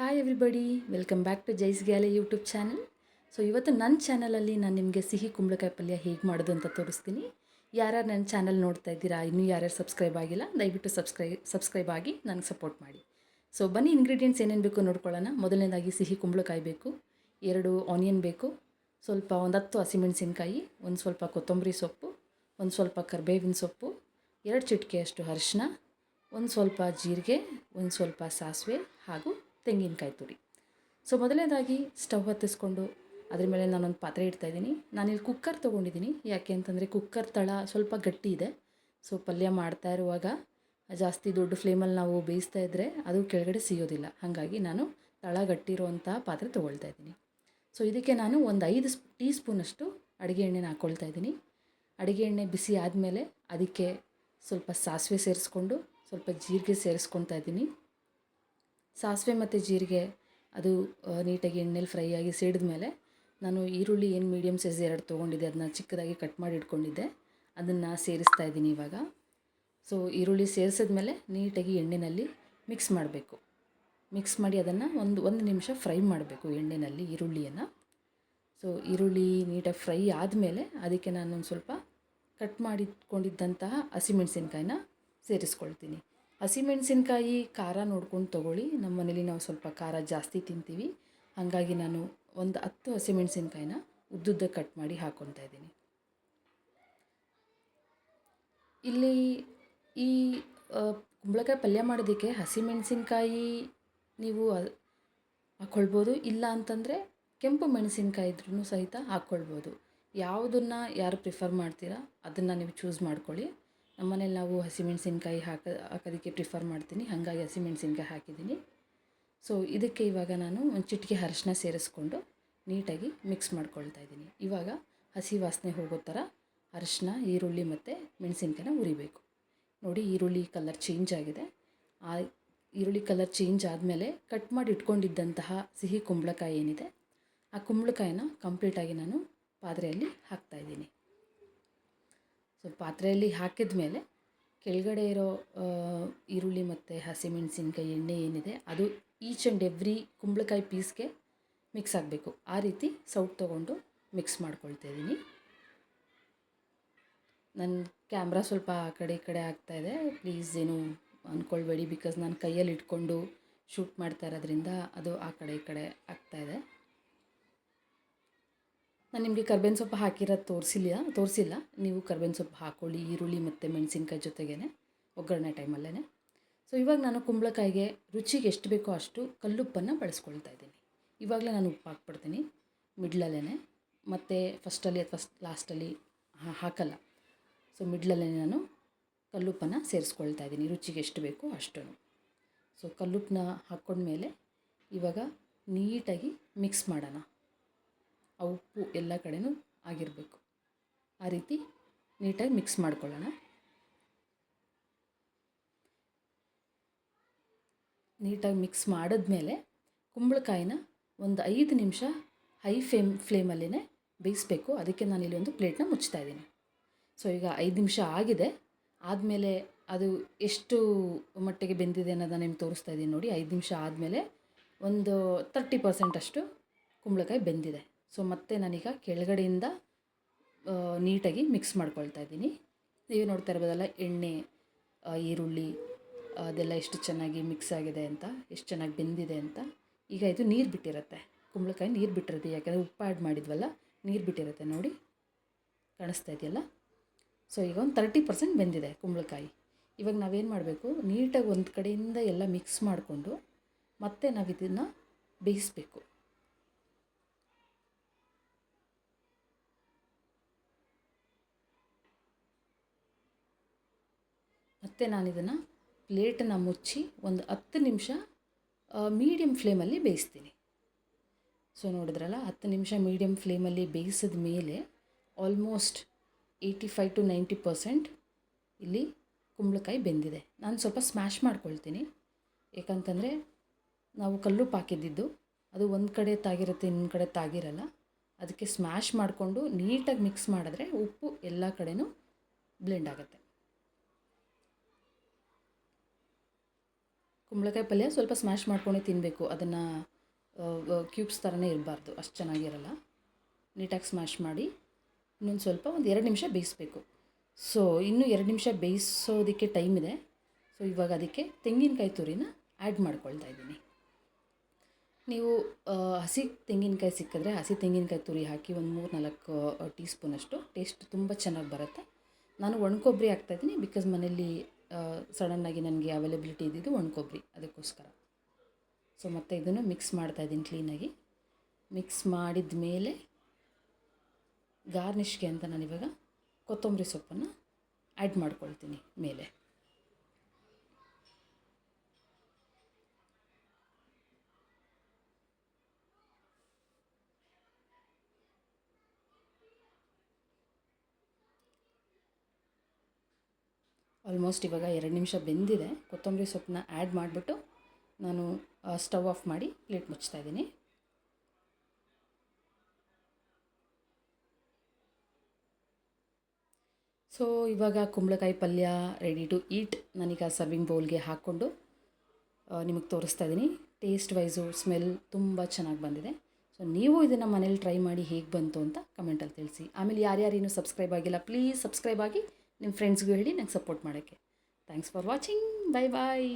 Hi everybody welcome back to ಜೈಸ್ ಗ್ಯಾಲೆ YouTube channel so ಇವತ್ತು ನನ್ನ ಚಾನಲಲ್ಲಿ ನಾನು ನಿಮಗೆ ಸಿಹಿ ಕುಂಬಳಕಾಯಿ ಪಲ್ಯ ಹೇಗೆ ಮಾಡೋದು ಅಂತ ತೋರಿಸ್ತೀನಿ. ಯಾರ್ಯಾರು ನನ್ನ ಚಾನಲ್ ನೋಡ್ತಾ ಇದ್ದೀರಾ, ಇನ್ನೂ ಯಾರ್ಯಾರು ಸಬ್ಸ್ಕ್ರೈಬ್ ಆಗಿಲ್ಲ, ದಯವಿಟ್ಟು ಸಬ್ಸ್ಕ್ರೈ ಸಬ್ಸ್ಕ್ರೈಬ್ ಆಗಿ ನನಗೆ ಸಪೋರ್ಟ್ ಮಾಡಿ. ಸೊ ಬನ್ನಿ ಇಂಗ್ರೀಡಿಯೆಂಟ್ಸ್ ಏನೇನು ಬೇಕು ನೋಡ್ಕೊಳ್ಳೋಣ. ಮೊದಲನೇದಾಗಿ ಸಿಹಿ ಕುಂಬಳಕಾಯಿ ಬೇಕು, ಎರಡು ಆನಿಯನ್ ಬೇಕು, ಸ್ವಲ್ಪ ಒಂದು ಹತ್ತು ಹಸಿಮೆಣಸಿನ್ಕಾಯಿ, ಒಂದು ಸ್ವಲ್ಪ ಕೊತ್ತಂಬರಿ ಸೊಪ್ಪು, ಒಂದು ಸ್ವಲ್ಪ ಕರ್ಬೇವಿನ ಸೊಪ್ಪು, ಎರಡು ಚಿಟಿಕೆಯಷ್ಟು ಅರಿಶಿನ ಒಂದು ಸ್ವಲ್ಪ ಜೀರಿಗೆ, ಒಂದು ಸ್ವಲ್ಪ ಸಾಸಿವೆ ಹಾಗೂ ತೆಂಗಿನಕಾಯಿ ತುರಿ. ಸೊ ಮೊದಲನೇದಾಗಿ ಸ್ಟವ್ ಹತ್ತಿಸ್ಕೊಂಡು ಅದ್ರ ಮೇಲೆ ನಾನೊಂದು ಪಾತ್ರೆ ಇಡ್ತಾಯಿದ್ದೀನಿ ನಾನಿಲ್ಲಿ ಕುಕ್ಕರ್ ತೊಗೊಂಡಿದ್ದೀನಿ. ಯಾಕೆ ಅಂತಂದರೆ ಕುಕ್ಕರ್ ತಳ ಸ್ವಲ್ಪ ಗಟ್ಟಿ ಇದೆ. ಸೊ ಪಲ್ಯ ಮಾಡ್ತಾ ಇರುವಾಗ ಜಾಸ್ತಿ ದೊಡ್ಡ ಫ್ಲೇಮಲ್ಲಿ ನಾವು ಬೇಯಿಸ್ತಾ ಇದ್ದರೆ ಅದು ಕೆಳಗಡೆ ಸಿಗೋದಿಲ್ಲ ಹಾಗಾಗಿ ನಾನು ತಳ ಗಟ್ಟಿರುವಂಥ ಪಾತ್ರೆ ತೊಗೊಳ್ತಾ ಇದ್ದೀನಿ. ಸೊ ಇದಕ್ಕೆ ನಾನು ಒಂದು ಐದು ಟೀ ಸ್ಪೂನಷ್ಟು ಅಡುಗೆ ಎಣ್ಣೆನ ಹಾಕ್ಕೊಳ್ತಾ ಇದ್ದೀನಿ. ಅಡುಗೆ ಎಣ್ಣೆ ಬಿಸಿ ಆದಮೇಲೆ ಅದಕ್ಕೆ ಸ್ವಲ್ಪ ಸಾಸಿವೆ ಸೇರಿಸ್ಕೊಂಡು ಸ್ವಲ್ಪ ಜೀರಿಗೆ ಸೇರಿಸ್ಕೊಳ್ತಾ ಇದ್ದೀನಿ. ಸಾಸಿವೆ ಮತ್ತು ಜೀರಿಗೆ, ಅದು ನೀಟಾಗಿ ಎಣ್ಣೆಲಿ ಫ್ರೈ ಆಗಿ ಸಿಡಿದ ಮೇಲೆ ನಾನು ಈರುಳ್ಳಿ, ಏನು ಮೀಡಿಯಮ್ ಸೈಜ್ ಎರಡು ತೊಗೊಂಡಿದ್ದೆ. ಅದನ್ನ ಚಿಕ್ಕದಾಗಿ ಕಟ್ ಮಾಡಿ ಇಟ್ಕೊಂಡಿದ್ದೆ. ಅದನ್ನು ಸೇರಿಸ್ತಾ ಇದ್ದೀನಿ ಇವಾಗ. ಸೊ ಈರುಳ್ಳಿ ಸೇರಿಸಿದ್ಮೇಲೆ ನೀಟಾಗಿ ಎಣ್ಣೆಯಲ್ಲಿ ಮಿಕ್ಸ್ ಮಾಡಬೇಕು. ಮಿಕ್ಸ್ ಮಾಡಿ ಅದನ್ನು ಒಂದು ಒಂದು ನಿಮಿಷ ಫ್ರೈ ಮಾಡಬೇಕು ಎಣ್ಣೆಯಲ್ಲಿ ಈರುಳ್ಳಿಯನ್ನು. ಸೊ ಈರುಳ್ಳಿ ನೀಟಾಗಿ ಫ್ರೈ ಆದಮೇಲೆ ಅದಕ್ಕೆ ನಾನು ಒಂದು ಸ್ವಲ್ಪ ಕಟ್ ಮಾಡಿಟ್ಕೊಂಡಿದ್ದಂತಹ ಹಸಿಮೆಣಸಿನ್ಕಾಯಿನ ಸೇರಿಸ್ಕೊಳ್ತೀನಿ. ಹಸಿಮೆಣಸಿನ್ಕಾಯಿ ಖಾರ ನೋಡ್ಕೊಂಡು ತೊಗೊಳ್ಳಿ. ನಮ್ಮ ಮನೇಲಿ ನಾವು ಸ್ವಲ್ಪ ಖಾರ ಜಾಸ್ತಿ ತಿಂತೀವಿ. ಹಾಗಾಗಿ ನಾನು ಒಂದು ಹತ್ತು ಹಸಿಮೆಣಸಿನ್ಕಾಯಿನ ಉದ್ದುದ್ದ ಕಟ್ ಮಾಡಿ ಹಾಕ್ಕೊತಾ ಇದ್ದೀನಿ. ಇಲ್ಲಿ ಈ ಕುಂಬಳಕಾಯಿ ಪಲ್ಯ ಮಾಡೋದಕ್ಕೆ ಹಸಿಮೆಣಸಿನ್ಕಾಯಿ ನೀವು ಹಾಕ್ಕೊಳ್ಬೋದು ಇಲ್ಲ ಅಂತಂದರೆ ಕೆಂಪು ಮೆಣಸಿನ್ಕಾಯಿ ಇದ್ರೂ ಸಹಿತ ಹಾಕ್ಕೊಳ್ಬೋದು ಯಾವುದನ್ನು ಯಾರು ಪ್ರಿಫರ್ ಮಾಡ್ತೀರಾ ಅದನ್ನು ನೀವು ಚೂಸ್ ಮಾಡ್ಕೊಳ್ಳಿ. ನಮ್ಮನೇಲಿ ನಾವು ಹಸಿಮೆಣಸಿನ್ಕಾಯಿ ಹಾಕ ಹಾಕೋದಕ್ಕೆ ಪ್ರಿಫರ್ ಮಾಡ್ತೀನಿ. ಹಾಗಾಗಿ ಹಸಿಮೆಣಸಿನ್ಕಾಯಿ ಹಾಕಿದ್ದೀನಿ. ಸೊ ಇದಕ್ಕೆ ಇವಾಗ ನಾನು ಒಂದು ಚಿಟಿಕೆ ಅರಶಿನ ಸೇರಿಸ್ಕೊಂಡು ನೀಟಾಗಿ ಮಿಕ್ಸ್ ಮಾಡ್ಕೊಳ್ತಾ ಇದ್ದೀನಿ. ಇವಾಗ ಹಸಿ ವಾಸನೆ ಹೋಗೋ ಥರ ಅರಶಿನ, ಈರುಳ್ಳಿ ಮತ್ತು ಮೆಣಸಿನ್ಕಾಯಿನ ಉರಿಬೇಕು ನೋಡಿ, ಈರುಳ್ಳಿ ಕಲರ್ ಚೇಂಜ್ ಆಗಿದೆ. ಆ ಈರುಳ್ಳಿ ಕಲರ್ ಚೇಂಜ್ ಆದಮೇಲೆ ಕಟ್ ಮಾಡಿ ಇಟ್ಕೊಂಡಿದ್ದಂತಹ ಸಿಹಿ ಕುಂಬಳಕಾಯಿ ಏನಿದೆ, ಆ ಕುಂಬಳಕಾಯಿನ ಕಂಪ್ಲೀಟಾಗಿ ನಾನು ಪಾತ್ರೆಯಲ್ಲಿ ಹಾಕ್ತಾಯಿದ್ದೀನಿ ಸೊ ಪಾತ್ರೆಯಲ್ಲಿ ಹಾಕಿದ ಮೇಲೆ ಕೆಳಗಡೆ ಇರೋ ಈರುಳ್ಳಿ ಮತ್ತು ಹಸಿಮೆಣಸಿನ್ಕಾಯಿ ಎಣ್ಣೆ ಏನಿದೆ, ಅದು ಈಚ್ ಆ್ಯಂಡ್ ಎವ್ರಿ ಕುಂಬಳಕಾಯಿ ಪೀಸ್ಗೆ ಮಿಕ್ಸ್ ಆಗಬೇಕು. ಆ ರೀತಿ ಸೌಟ್ ತೊಗೊಂಡು ಮಿಕ್ಸ್ ಮಾಡ್ಕೊಳ್ತಾ ಇದ್ದೀನಿ. ನನ್ನ ಕ್ಯಾಮ್ರಾ ಸ್ವಲ್ಪ ಆ ಕಡೆ ಈ ಕಡೆ ಆಗ್ತಾಯಿದೆ ಪ್ಲೀಸ್ ಏನು ಅಂದ್ಕೊಳ್ಬೇಡಿ ಬಿಕಾಸ್ ನಾನು ಕೈಯಲ್ಲಿ ಇಟ್ಕೊಂಡು ಶೂಟ್ ಮಾಡ್ತಾ ಇರೋದ್ರಿಂದ ಅದು ಆ ಕಡೆ ಈ ಕಡೆ ಆಗ್ತಾಯಿದೆ ನಾನು ನಿಮಗೆ ಕರ್ಬೇವಿನ ಸೊಪ್ಪು ಹಾಕಿರೋದು ತೋರಿಸಿಲ್ಲ ತೋರಿಸಿಲ್ಲ. ನೀವು ಕರ್ಬೇವಿನ ಸೊಪ್ಪು ಹಾಕ್ಕೊಳ್ಳಿ ಈರುಳ್ಳಿ ಮತ್ತು ಮೆಣಸಿನ್ಕಾಯಿ ಜೊತೆಗೇ ಒಗ್ಗರಣೆ ಟೈಮಲ್ಲೇ ಸೊ ಇವಾಗ ನಾನು ಕುಂಬಳಕಾಯಿಗೆ ರುಚಿಗೆ ಎಷ್ಟು ಬೇಕೋ ಅಷ್ಟು ಕಲ್ಲುಪ್ಪನ್ನು ಬಳಸ್ಕೊಳ್ತಾ ಇದ್ದೀನಿ. ಇವಾಗಲೇ ನಾನು ಉಪ್ಪು ಹಾಕ್ಬಿಡ್ತೀನಿ ಮಿಡ್ಲಲ್ಲೇ ಮತ್ತು ಫಸ್ಟಲ್ಲಿ ಅಥವಾ ಲಾಸ್ಟಲ್ಲಿ ಹಾಕಲ್ಲ. ಸೊ ಮಿಡ್ಲಲ್ಲೇ ನಾನು ಕಲ್ಲುಪ್ಪನ್ನು ಸೇರಿಸ್ಕೊಳ್ತಾ ಇದ್ದೀನಿ, ರುಚಿಗೆ ಎಷ್ಟು ಬೇಕೋ ಅಷ್ಟು ಸೊ ಕಲ್ಲುಪ್ಪನ್ನ ಹಾಕ್ಕೊಂಡ್ಮೇಲೆ ಇವಾಗ ನೀಟಾಗಿ ಮಿಕ್ಸ್ ಮಾಡೋಣ. ಆ ಉಪ್ಪು ಎಲ್ಲ ಕಡೆಯೂ ಆಗಿರಬೇಕು. ಆ ರೀತಿ ನೀಟಾಗಿ ಮಿಕ್ಸ್ ಮಾಡ್ಕೊಳ್ಳೋಣ. ನೀಟಾಗಿ ಮಿಕ್ಸ್ ಮಾಡಿದ್ಮೇಲೆ ಕುಂಬಳಕಾಯಿನ ಒಂದು ಐದು ನಿಮಿಷ ಹೈ ಫ್ಲೇಮ್ ಫ್ಲೇಮಲ್ಲೇ ಬೇಯಿಸ್ಬೇಕು. ಅದಕ್ಕೆ ನಾನು ಇಲ್ಲಿ ಒಂದು ಪ್ಲೇಟ್ನ ಮುಚ್ತಾ ಇದ್ದೀನಿ. ಸೊ, ಈಗ ಐದು ನಿಮಿಷ ಆಗಿದೆ. ಆದಮೇಲೆ ಅದು ಎಷ್ಟು ಮಟ್ಟಿಗೆ ಬೆಂದಿದೆ ಅನ್ನೋದನ್ನ ನಿಮ್ಗೆ ತೋರಿಸ್ತಾ ಇದ್ದೀನಿ ನೋಡಿ. ಐದು ನಿಮಿಷ ಆದಮೇಲೆ ಒಂದು ತರ್ಟಿ ಪರ್ಸೆಂಟ್ ಅಷ್ಟು ಕುಂಬಳಕಾಯಿ ಬೆಂದಿದೆ. ಸೊ ಮತ್ತೆ ನಾನೀಗ ಕೆಳಗಡೆಯಿಂದ ನೀಟಾಗಿ ಮಿಕ್ಸ್ ಮಾಡ್ಕೊಳ್ತಾ ಇದ್ದೀನಿ. ನೀವು ನೋಡ್ತಾ ಇರ್ಬೋದಲ್ಲ, ಎಣ್ಣೆ ಈರುಳ್ಳಿ ಅದೆಲ್ಲ ಎಷ್ಟು ಚೆನ್ನಾಗಿ ಮಿಕ್ಸ್ ಆಗಿದೆ ಅಂತ, ಎಷ್ಟು ಚೆನ್ನಾಗಿ ಬೆಂದಿದೆ ಅಂತ. ಈಗ ಇದು ನೀರು ಬಿಟ್ಟಿರುತ್ತೆ. ಕುಂಬಳಕಾಯಿ ನೀರು ಬಿಟ್ಟಿರುತ್ತೆ, ಯಾಕೆಂದರೆ ಉಪ್ಪು ಆ್ಯಡ್ ಮಾಡಿದ್ವಲ್ಲ, ನೀರು ಬಿಟ್ಟಿರುತ್ತೆ ನೋಡಿ. ಕಾಣಿಸ್ತಾ ಇದೆಯಲ್ಲ? ಸೊ ಈಗ ಒಂದು ತರ್ಟಿ ಪರ್ಸೆಂಟ್ ಬೆಂದಿದೆ ಕುಂಬಳಕಾಯಿ. ಇವಾಗ ನಾವೇನು ಮಾಡಬೇಕು, ನೀಟಾಗಿ ಒಂದು ಕಡೆಯಿಂದ ಎಲ್ಲ ಮಿಕ್ಸ್ ಮಾಡಿಕೊಂಡು ಮತ್ತೆ ನಾವು ಇದನ್ನು ಬೇಯಿಸಬೇಕು. ಮತ್ತು ನಾನು ಇದನ್ನು ಪ್ಲೇಟನ್ನು ಮುಚ್ಚಿ ಒಂದು ಹತ್ತು ನಿಮಿಷ ಮೀಡಿಯಮ್ ಫ್ಲೇಮಲ್ಲಿ ಬೇಯಿಸ್ತೀನಿ. ಸೊ ನೋಡಿದ್ರಲ್ಲ, ಹತ್ತು ನಿಮಿಷ ಮೀಡಿಯಮ್ ಫ್ಲೇಮಲ್ಲಿ ಬೇಯಿಸಿದ ಮೇಲೆ almost eighty five to ninety percent ಇಲ್ಲಿ ಕುಂಬಳಕಾಯಿ ಬೆಂದಿದೆ. ನಾನು ಸ್ವಲ್ಪ ಸ್ಮ್ಯಾಶ್ ಮಾಡ್ಕೊಳ್ತೀನಿ. ಯಾಕಂತಂದರೆ ನಾವು ಕಲ್ಲುಪ್ಪು ಹಾಕಿದ್ದಿದ್ದು ಅದು ಒಂದು ಕಡೆ ತಾಗಿರುತ್ತೆ, ಇನ್ನೊಂದು ಕಡೆ ತಾಗಿರಲ್ಲ. ಅದಕ್ಕೆ ಸ್ಮ್ಯಾಶ್ ಮಾಡಿಕೊಂಡು ನೀಟಾಗಿ ಮಿಕ್ಸ್ ಮಾಡಿದ್ರೆ ಉಪ್ಪು ಎಲ್ಲ ಕಡೆಯೂ ಬ್ಲೆಂಡ್ ಆಗುತ್ತೆ. ಕುಂಬಳಕಾಯಿ ಪಲ್ಯ ಸ್ವಲ್ಪ ಸ್ಮ್ಯಾಶ್ ಮಾಡ್ಕೊಂಡು ತಿನ್ನಬೇಕು ಅದನ್ನು ಕ್ಯೂಬ್ಸ್ ಥರನೇ ಇರಬಾರ್ದು. ಅಷ್ಟು ಚೆನ್ನಾಗಿರಲ್ಲ. ನೀಟಾಗಿ ಸ್ಮ್ಯಾಶ್ ಮಾಡಿ ಇನ್ನೊಂದು ಸ್ವಲ್ಪ ಒಂದು ಎರಡು ನಿಮಿಷ ಬೇಯಿಸ್ಬೇಕು. ಸೊ ಇನ್ನೂ ಎರಡು ನಿಮಿಷ ಬೇಯಿಸೋದಕ್ಕೆ ಟೈಮ್ ಇದೆ. ಸೊ ಇವಾಗ ಅದಕ್ಕೆ ತೆಂಗಿನಕಾಯಿ ತುರಿನ ಆ್ಯಡ್ ಮಾಡ್ಕೊಳ್ತಾ ಇದ್ದೀನಿ. ನೀವು ಹಸಿ ತೆಂಗಿನಕಾಯಿ ಸಿಕ್ಕಿದ್ರೆ ಹಸಿ ತೆಂಗಿನಕಾಯಿ ತುರಿ ಹಾಕಿ ಒಂದು ಮೂರು ನಾಲ್ಕು ಟೀ ಸ್ಪೂನಷ್ಟು ಟೇಸ್ಟ್ ತುಂಬ ಚೆನ್ನಾಗಿ ಬರುತ್ತೆ. ನಾನು ಒಣಕೊಬ್ಬರಿ ಹಾಕ್ತಾಯಿದ್ದೀನಿ ಬಿಕಾಸ್ ಮನೇಲಿ ಸಡನ್ನಾಗಿ ನನಗೆ ಅವೈಲೇಬಿಲಿಟಿ ಇದ್ದಿದ್ದು ಒಣ ಕೊಬ್ಬರಿ. ಅದಕ್ಕೋಸ್ಕರ. ಸೊ ಮತ್ತೆ ಇದನ್ನು ಮಿಕ್ಸ್ ಮಾಡ್ತಾ ಇದ್ದೀನಿ ಕ್ಲೀನಾಗಿ ಮಿಕ್ಸ್ ಮಾಡಿದ ಮೇಲೆ ಗಾರ್ನಿಷ್ಗೆ ಅಂತ ನಾನಿವಾಗ ಕೊತ್ತಂಬರಿ ಸೊಪ್ಪನ್ನು ಆ್ಯಡ್ ಮಾಡ್ಕೊಳ್ತೀನಿ ಮೇಲೆ. ಆಲ್ಮೋಸ್ಟ್ ಇವಾಗ ಎರಡು ನಿಮಿಷ ಬೆಂದಿದೆ. ಕೊತ್ತಂಬರಿ ಸೊಪ್ಪನ್ನ ಆ್ಯಡ್ ಮಾಡಿಬಿಟ್ಟು ನಾನು ಸ್ಟವ್ ಆಫ್ ಮಾಡಿ ಪ್ಲೇಟ್ ಮುಚ್ತಾ ಇದ್ದೀನಿ. ಸೊ, ಇವಾಗ ಕುಂಬಳಕಾಯಿ ಪಲ್ಯ ರೆಡಿ ಟು ಈಟ್ ನಾನೀಗ ಸರ್ವಿಂಗ್ ಬೌಲ್ಗೆ ಹಾಕ್ಕೊಂಡು ನಿಮಗೆ ತೋರಿಸ್ತಾ ಇದ್ದೀನಿ. ಟೇಸ್ಟ್ ವೈಸು ಸ್ಮೆಲ್ ತುಂಬ ಚೆನ್ನಾಗಿ ಬಂದಿದೆ. ಸೊ, ನೀವು ಇದನ್ನು ಮನೇಲಿ ಟ್ರೈ ಮಾಡಿ ಹೇಗೆ ಬಂತು ಅಂತ ಕಮೆಂಟಲ್ಲಿ ತಿಳಿಸಿ. ಆಮೇಲೆ ಯಾರ್ಯಾರು ಇನ್ನೂ ಸಬ್ಸ್ಕ್ರೈಬ್ ಆಗಿಲ್ಲ ಪ್ಲೀಸ್ ಸಬ್ಸ್ಕ್ರೈಬ್ ಆಗಿ ನಿಮ್ಮ ಫ್ರೆಂಡ್ಸ್ಗೂ ಹೇಳಿ ನನಗೆ ಸಪೋರ್ಟ್ ಮಾಡೋಕ್ಕೆ. Thanks for watching bye bye